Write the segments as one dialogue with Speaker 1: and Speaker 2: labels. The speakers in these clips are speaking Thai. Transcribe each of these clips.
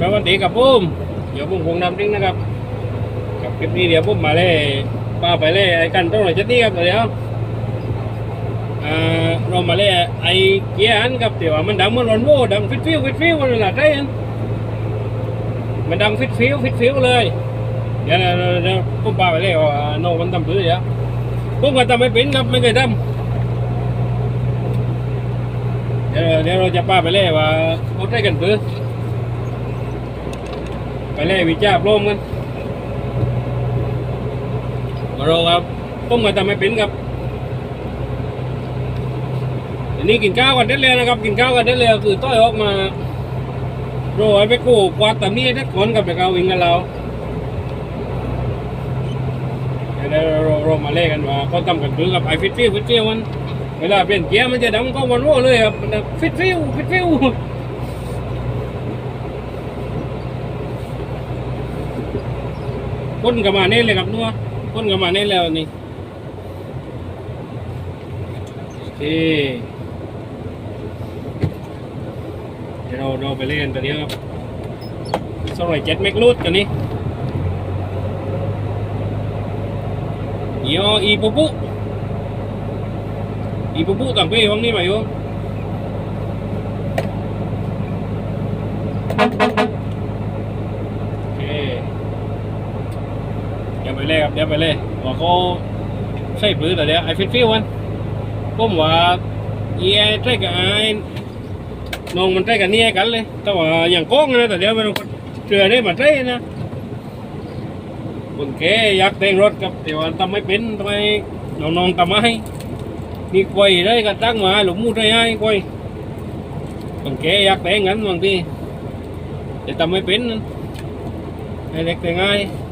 Speaker 1: สวัสดีครับปุ้มเดี๋ยวปุ้มคงนำดิ้งนะครับกับคลิปนี้เดี๋ยวปุ้มมาเล่ป้าไปเล่ไอ้กันต้องหน่อยจะนี่ครับเดี๋ยวเรามาเล่ไอ้เกียร์อันครับเดี๋ยวมันดังมันร้อนโว้ดังฟิตฟิวฟิตฟิวมันหนาใจอันมันดังฟิตฟิวฟิตฟิวเลยเดี๋ยวเดี๋ยวเดี๋ยวปุ้มป้าไปเล่ว่าน้องมันทำพื้นเดี๋ยวปุ้มก็ทำไม่เป็นครับไม่เคยทำเดี๋ยวเดี๋ยวเราจะป้าไปเล่ว่าเขาได้กันปื้อ เล่วิจาโปร่มกันมาเราครับต้มกันทำไม่เป็นครับอันนี้กินข้าวกันได้เลยนะครับ กินข้าวกันได้เลยคือต้อยออกมาโรยไปกู้กวาดตำนี้ได้ก่อนกับเด็กเอาวิ่งกันเราเดี๋ยวเราเรามาเล่กันว่าเขาทำกันปื้อกับไอฟิตฟิวฟิตฟิวมันเวลาเปลี่ยนเกียร์มันจะดังก็วันโว้เลยครับมันฟิตฟิวฟิตฟิว พ่นกับมาเน่เลยครับนัวพ่นกับมาเน่แล้วนี่โอเคเดี๋ยวเราเราไปเล่นตัวนี้ครับสมัยเจ็ดเมกรูดตัวนี้ยี่ห้ออีปูปุ Ibu bu tang pe bang ni mayo. Oke. เดี๋ ยวไปเลยครับเดี๋ยวไปเลยว่าเขาใส่ปืนแต่เดี๋ยวไอ้ฟิตฟิวมันผมว่าเอียใส่กับไอ้น้องมันใส่กับนี่กันเลย แต่ว่าอย่างโก้งนะแต่เดี๋ยวมันเชื่อได้มาใส่นะคนแกอยากแต่งรถครับแต่ว่าทำไม่เป็นทำไมน้องๆทำไม่ đi quay đấy cả tăng mà lúc mua đây ai quay còn kế giặc để ngắn bằng đi để tầm mấy pin hay đẹp tiền ai có mẹ mai ít ngồi phải rừng nào ไปเลย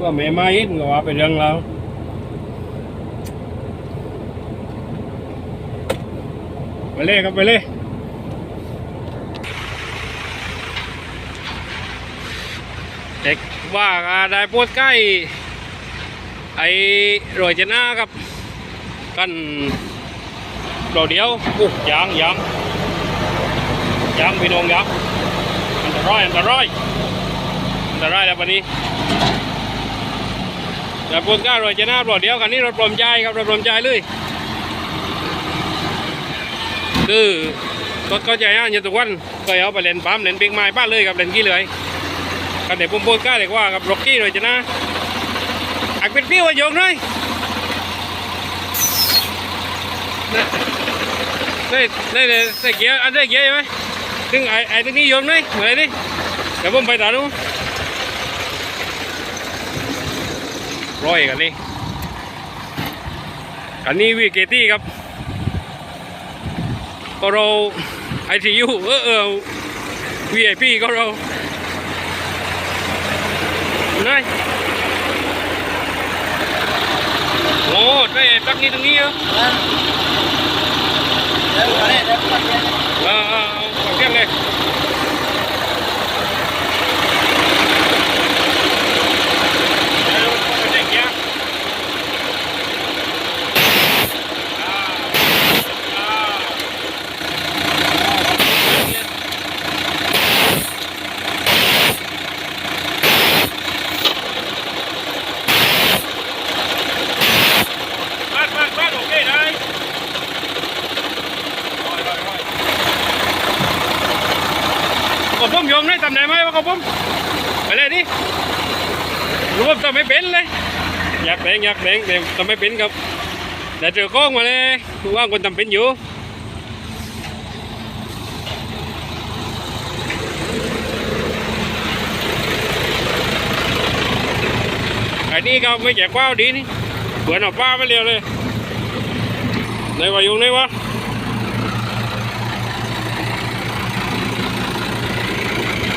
Speaker 1: ก็ไม่มาอินก็ว่าเป็นเรื่องเราไปเลยครับไปเลยเด็กว่าได้ปูดใกล้ ไอ้รอยเจน่าครับกันเราเดียวอุ๊ยางยางยางพี่น้องยางอันตรายอันตรายอันตรายแล้ววันนี้ แต่บนก้ารยจะหน้าบอดเดียวกันนี่รถปลอมใจครับรถปลอมใจเลยคือรถก็ใจอะยันทุกวันเคยเอาไปเล่นปั๊มเล่นเบรกไม้บ้าเลยครับเล่นกี้เลยกันเดี๋ยวผมโพสก้าเลยว่ากับร็อกกี้รลยจะหน้าอักเป็นพี่วายงเลยได้ได้ได้เกียร์อันได้เกียร์ไหมถึงไอ้ไอ้ตรงนี้โยนไหมเหมือนดิเดี๋ยวผ
Speaker 2: มไปตาดู ร้อย
Speaker 1: กันนี่กันนี่
Speaker 2: วีเกตี้ครับก็เราไอทียูเออเออวีไอพีก็เราไลยโอ้
Speaker 1: ได้ตักนี่ตรงนี้เหรอเออเออเอาเก็บเลยเดี๋ยวเอาไปเด็กยาอ่าอ่าบ้านบ้านบ้านโอเคได้ ก็ ผมโยมได้ทำได้ไหมวะก็ผมไปเลยดิรู้ว่าทำไม่เป็นเลย อยากแบงอยากแบงแต่ทำไม่เป็นครับแต่เจอกล้องมาเลยว่าคนทำเป็นอยู่ไอ้นี่ก็ไม่แจกว้าวดีนี่เหมือนเอาป้าไปเร็วเลยไหนวะยุงไหนวะ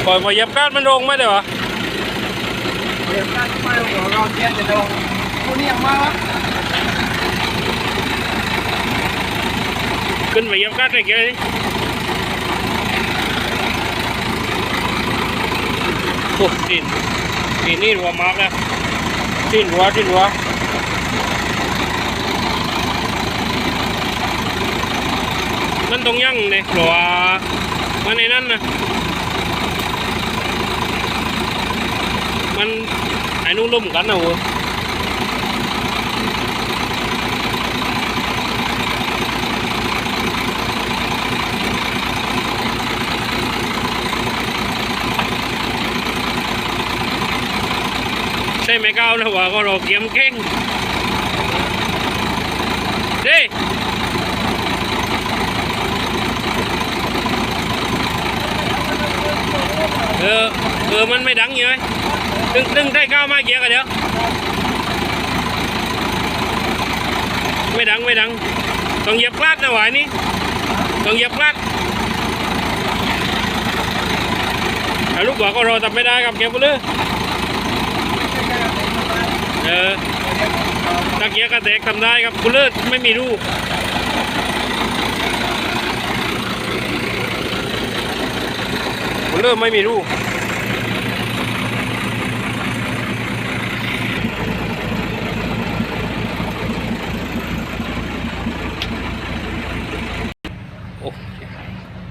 Speaker 1: ปล่อยมาเยียบก้านมันลงไหมเดี๋ยวะ
Speaker 2: เดี๋ยวการมาเดี๋ยวเราเทียนจะลงคนนี้ยังมาวะ
Speaker 1: ขึ้นไปเยียบก้านได้เกี่ยวนี่โอ้ดินดินนี่รัวมากแล้วดินรัวดินรัวมันต้องยั่งเลยรัวมันในนั้นนะ มันไอ้นู่นล่มกันนะโว้ใช่ไหมก้าวนะว่าก็เราเกียมเก่งเด้เออ เออ มันไม่ดังอยู่ไห มตึงตึงได้ก้าวมาเกียร์กันเดี๋ยว ไม่ดังไม่ดัง ต้องเหยียบคลาดนะหวายนี่ต้องเหยียบคลาดลูกบอกก็รอทำไม่ได้ครับเก็บไปเลยเออตะเกียร์กระแตกทำได้ครับกูเลิศไม่มีรูกูเลิศไม่มีรูโ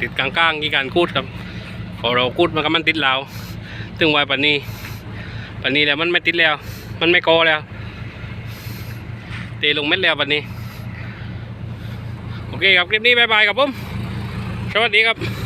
Speaker 1: ติดกลางๆกี่การคูดครับพอเราคูดมันก็มันติดเราถึงไว้ปันนี้ปันนี้แล้วมันไม่ติดแล้ว มันไม่โกอแล้วตีลงเม็ดแล้วปันนี้ โอเคครับคลิปนี้บายบายครับผมสวัสดีครับ